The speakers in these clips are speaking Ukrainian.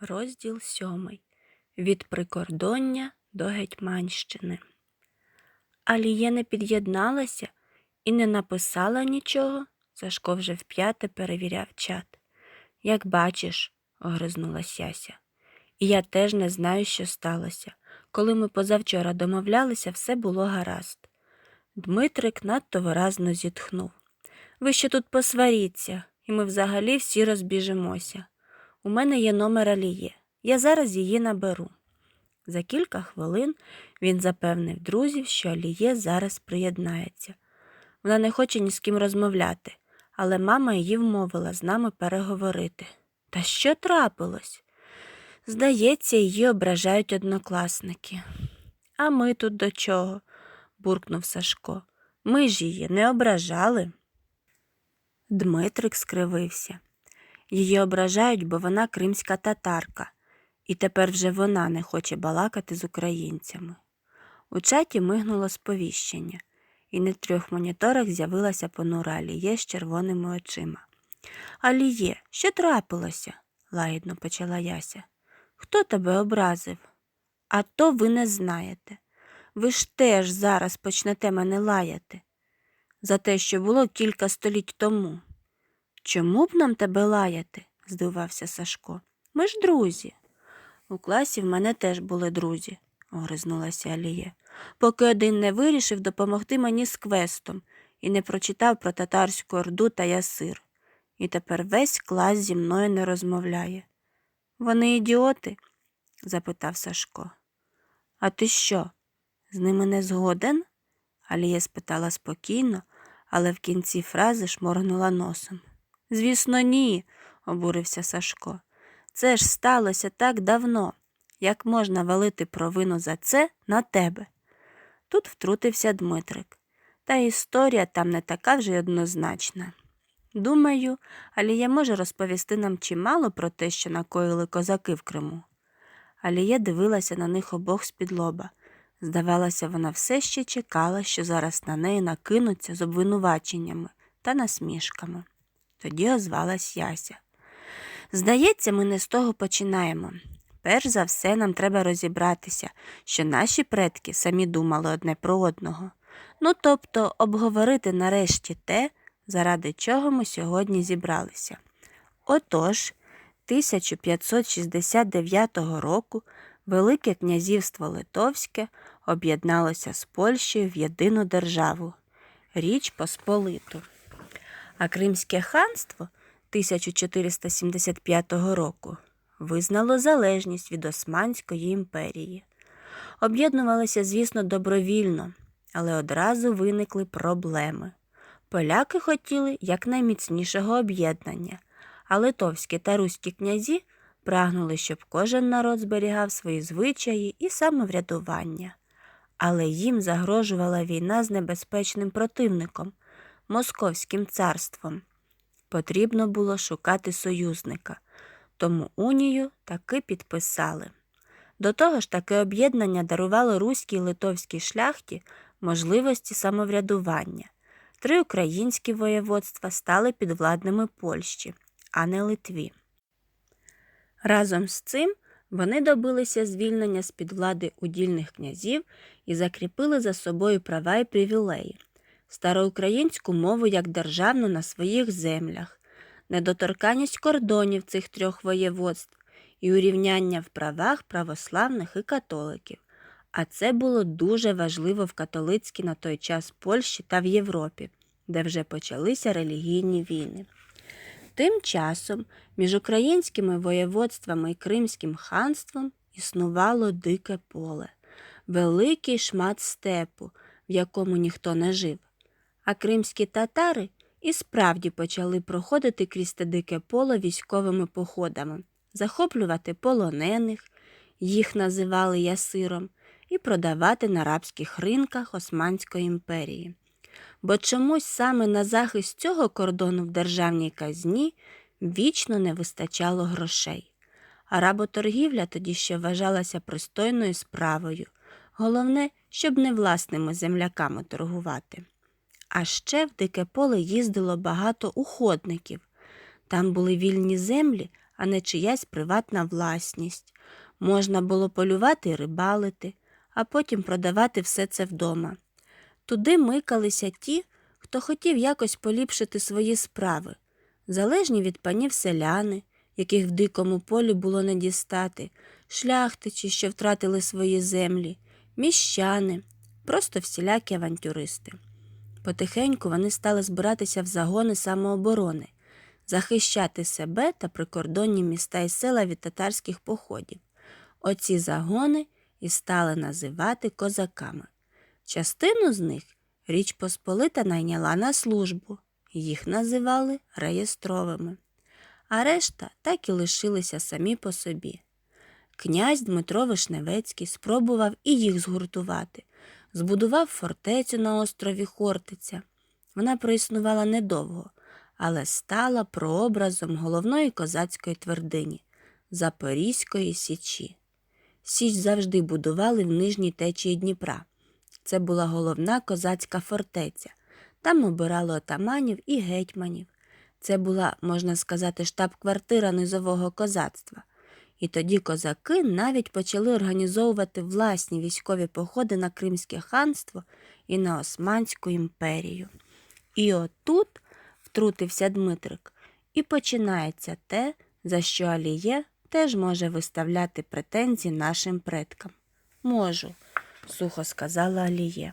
Розділ сьомий. Від прикордоння до Гетьманщини. Аліє не під'єдналася і не написала нічого. Сашко вже вп'яте перевіряв чат. Як бачиш, огризнулась Яся. І я теж не знаю, що сталося. Коли ми позавчора домовлялися, все було гаразд. Дмитрик надто виразно зітхнув. Ви ще тут посваріться, і ми взагалі всі розбіжимося. У мене є номер Аліє. Я зараз її наберу. За кілька хвилин він запевнив друзів, що Аліє зараз приєднається. Вона не хоче ні з ким розмовляти, але мама її вмовила з нами переговорити. Та що трапилось? Здається, її ображають однокласники. А ми тут до чого? буркнув Сашко. Ми ж її не ображали. Дмитрик скривився. Її ображають, бо вона кримська татарка, і тепер вже вона не хоче балакати з українцями. У чаті мигнуло сповіщення, і на трьох моніторах з'явилася понура Аліє з червоними очима. Аліє, що трапилося? лагідно почала Яся. Хто тебе образив? А то ви не знаєте. Ви ж теж зараз почнете мене лаяти за те, що було кілька століть тому. Чому б нам тебе лаяти? здивувався Сашко. Ми ж друзі. У класі в мене теж були друзі, огризнулася Аліє, поки один не вирішив допомогти мені з квестом і не прочитав про татарську орду та ясир. І тепер весь клас зі мною не розмовляє. Вони ідіоти? запитав Сашко. А ти що? З ними не згоден? Алія спитала спокійно, але в кінці фрази шморгнула носом. Звісно, ні, обурився Сашко. Це ж сталося так давно. Як можна валити провину за це на тебе? Тут втрутився Дмитрик. Та історія там не така вже й однозначна. Думаю, Алія може розповісти нам чимало про те, що накоїли козаки в Криму. Алія дивилася на них обох з-під лоба. Здавалося, вона все ще чекала, що зараз на неї накинуться з обвинуваченнями та насмішками. Тоді озвалась Яся. Здається, ми не з того починаємо. Перш за все, нам треба розібратися, що наші предки самі думали одне про одного. Ну, тобто, обговорити нарешті те, заради чого ми сьогодні зібралися. Отож, 1569 року Велике князівство Литовське об'єдналося з Польщею в єдину державу Річ Посполиту. А Кримське ханство 1475 року визнало залежність від Османської імперії. Об'єднувалися, звісно, добровільно, але одразу виникли проблеми. Поляки хотіли якнайміцнішого об'єднання, а литовські та руські князі прагнули, щоб кожен народ зберігав свої звичаї і самоврядування. Але їм загрожувала війна з небезпечним противником Московським царством. Потрібно було шукати союзника, тому унію таки підписали. До того ж, таке об'єднання дарувало руській і литовській шляхті можливості самоврядування. Три українські воєводства стали підвладними Польщі, а не Литві. Разом з цим вони добилися звільнення з під влади удільних князів і закріпили за собою права і привілеї, староукраїнську мову як державну на своїх землях, недоторканність кордонів цих трьох воєводств і урівняння в правах православних і католиків. А це було дуже важливо в католицькій на той час Польщі та в Європі, де вже почалися релігійні війни. Тим часом між українськими воєводствами і Кримським ханством існувало дике поле, великий шмат степу, в якому ніхто не жив. А кримські татари і справді почали проходити крізь те дике поле військовими походами, захоплювати полонених, їх називали ясиром, і продавати на арабських ринках Османської імперії бо чомусь саме на захист цього кордону в державній казні вічно не вистачало грошей. А работоргівля тоді ще вважалася пристойною справою. Головне, щоб не власними земляками торгувати. А ще в дике поле їздило багато уходників. Там були вільні землі, а не чиясь приватна власність. Можна було полювати і рибалити, а потім продавати все це вдома. Туди микалися ті, хто хотів якось поліпшити свої справи, залежні від панів селяни, яких в дикому полі було не дістати, шляхтичі, що втратили свої землі, міщани, просто всілякі авантюристи. Потихеньку вони стали збиратися в загони самооборони, захищати себе та прикордонні міста і села від татарських походів. Оці загони і стали називати козаками. Частину з них Річ Посполита найняла на службу, їх називали реєстровими, а решта так і лишилися самі по собі. Князь Дмитро Вишневецький спробував і їх згуртувати, збудував фортецю на острові Хортиця. Вона проіснувала недовго, але стала прообразом головної козацької твердині Запорізької Січі. Січ завжди будували в нижній течії Дніпра. Це була головна козацька фортеця. Там обирали отаманів і гетьманів. Це була, можна сказати, штаб-квартира низового козацтва. І тоді козаки навіть почали організовувати власні військові походи на Кримське ханство і на Османську імперію. І отут втрутився Дмитрик, і починається те, за що Аліє теж може виставляти претензії нашим предкам. Можу, сухо сказала Аліє,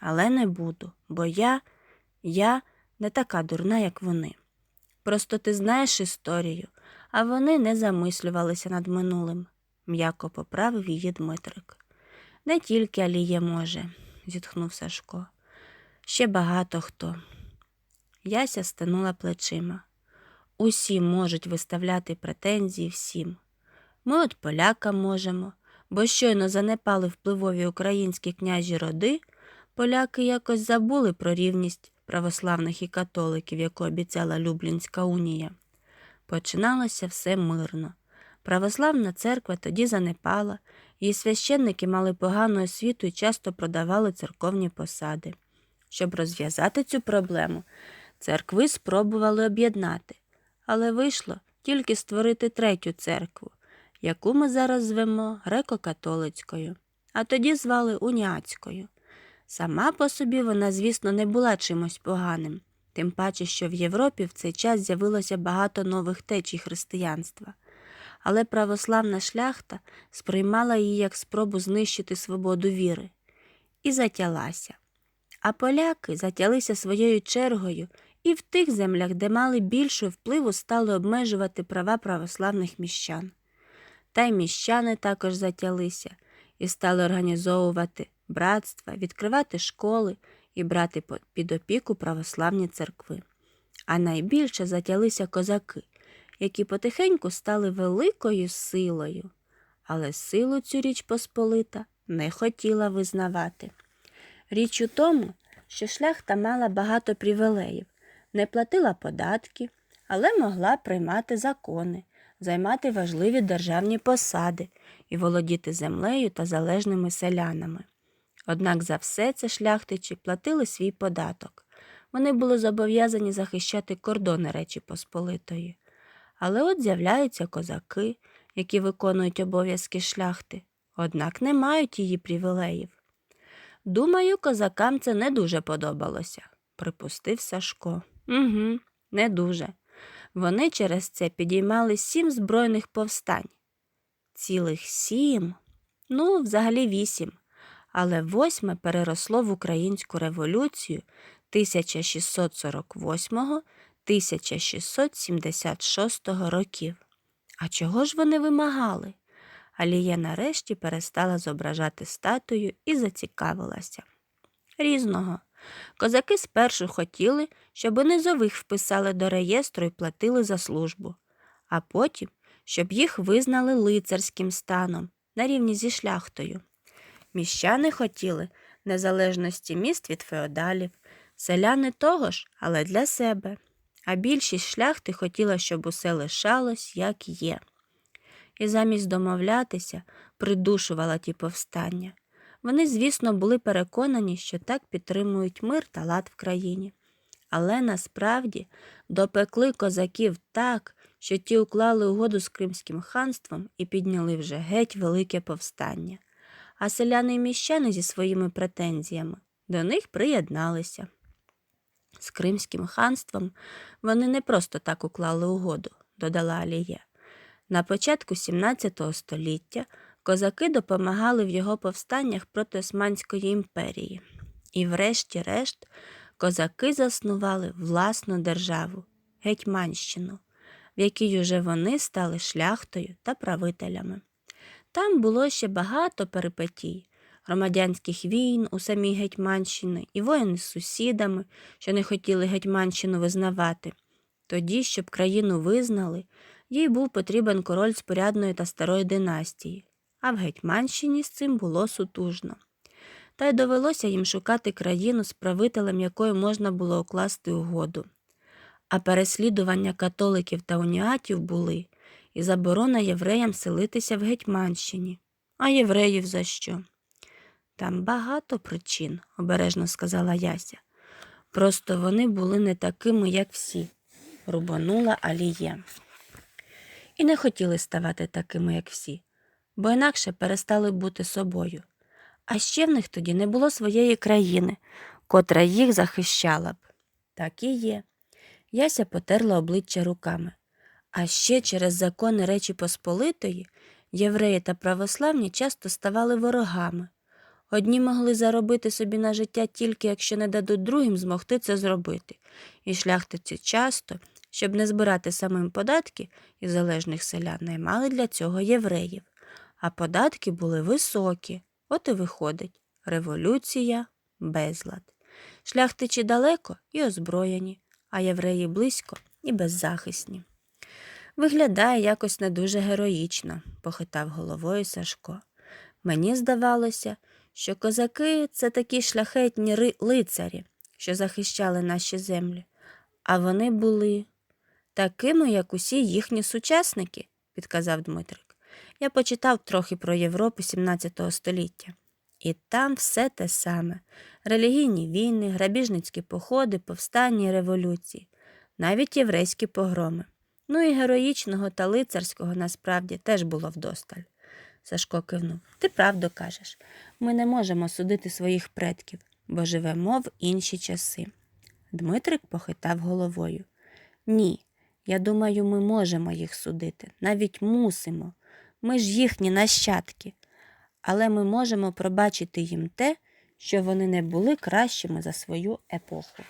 але не буду, бо я, я не така дурна, як вони. Просто ти знаєш історію, а вони не замислювалися над минулим, м'яко поправив її Дмитрик. Не тільки Аліє може, зітхнув Сашко. Ще багато хто. Яся стинула плечима. Усі можуть виставляти претензії всім. Ми от поляка можемо, бо щойно занепали впливові українські княжі роди, поляки якось забули про рівність православних і католиків, яку обіцяла Люблінська унія. Починалося все мирно. Православна церква тоді занепала, її священники мали погану освіту і часто продавали церковні посади. Щоб розв'язати цю проблему, церкви спробували об'єднати, але вийшло тільки створити третю церкву, яку ми зараз звемо греко-католицькою, а тоді звали уніатською. Сама по собі вона, звісно, не була чимось поганим, тим паче, що в Європі в цей час з'явилося багато нових течій християнства. Але православна шляхта сприймала її як спробу знищити свободу віри і затялася. А поляки затялися своєю чергою і в тих землях, де мали більше впливу, стали обмежувати права православних міщан. Та й міщани також затялися і стали організовувати братства, відкривати школи і брати під опіку православні церкви. А найбільше затялися козаки, які потихеньку стали великою силою, але силу цю річ Посполита не хотіла визнавати. Річ у тому, що шляхта мала багато привілеїв, не платила податки, але могла приймати закони, займати важливі державні посади і володіти землею та залежними селянами. Однак за все це шляхтичі платили свій податок. Вони були зобов'язані захищати кордони Речі Посполитої. Але от з'являються козаки, які виконують обов'язки шляхти, однак не мають її привілеїв. Думаю, козакам це не дуже подобалося, припустив Сашко. Угу, не дуже. Вони через це підіймали сім збройних повстань. Цілих сім, ну, взагалі вісім, але восьме переросло в українську революцію 1648-1676 років. А чого ж вони вимагали? Алія нарешті перестала зображати статую і зацікавилася. Різного. Козаки спершу хотіли, щоб низових вписали до реєстру і платили за службу, а потім, щоб їх визнали лицарським станом на рівні зі шляхтою. Міщани хотіли незалежності міст від феодалів, селяни того ж, але для себе. А більшість шляхти хотіла, щоб усе лишалось, як є. І замість домовлятися придушувала ті повстання. Вони, звісно, були переконані, що так підтримують мир та лад в країні. Але насправді допекли козаків так, що ті уклали угоду з Кримським ханством і підняли вже геть велике повстання. А селяни і міщани зі своїми претензіями до них приєдналися. З Кримським ханством вони не просто так уклали угоду, додала Алія. На початку 17 століття козаки допомагали в його повстаннях проти Османської імперії. І врешті-решт козаки заснували власну державу Гетьманщину, в якій уже вони стали шляхтою та правителями. Там було ще багато перипетій, громадянських війн у самій Гетьманщині і воїни з сусідами, що не хотіли Гетьманщину визнавати. Тоді, щоб країну визнали, їй був потрібен король з порядної та старої династії, а в Гетьманщині з цим було сутужно. Та й довелося їм шукати країну, з правителем якої можна було укласти угоду. А переслідування католиків та уніатів були і заборона євреям селитися в Гетьманщині. А євреїв за що? Там багато причин, обережно сказала Яся. Просто вони були не такими, як всі, рубанула Алія. І не хотіли ставати такими, як всі, бо інакше перестали бути собою. А ще в них тоді не було своєї країни, котра їх захищала б. Так і є. Яся потерла обличчя руками. А ще через закони Речі Посполитої євреї та православні часто ставали ворогами. Одні могли заробити собі на життя тільки якщо не дадуть другим змогти це зробити, і шляхтиці часто, щоб не збирати самим податки і залежних селян, наймали для цього євреїв. А податки були високі. От і виходить революція, безлад. Шляхтичі далеко і озброєні, а євреї близько і беззахисні. Виглядає якось не дуже героїчно, похитав головою Сашко. Мені здавалося, що козаки це такі шляхетні лицарі, що захищали наші землі, а вони були такими, як усі їхні сучасники, підказав Дмитрик. Я почитав трохи про Європу 17 століття. І там все те саме: релігійні війни, грабіжницькі походи, повстання і революції, навіть єврейські погроми. Ну і героїчного та лицарського насправді теж було вдосталь. Сашко кивнув. Ти правду кажеш. Ми не можемо судити своїх предків, бо живемо в інші часи. Дмитрик похитав головою. Ні, я думаю, ми можемо їх судити, навіть мусимо. Ми ж їхні нащадки. Але ми можемо пробачити їм те, що вони не були кращими за свою епоху.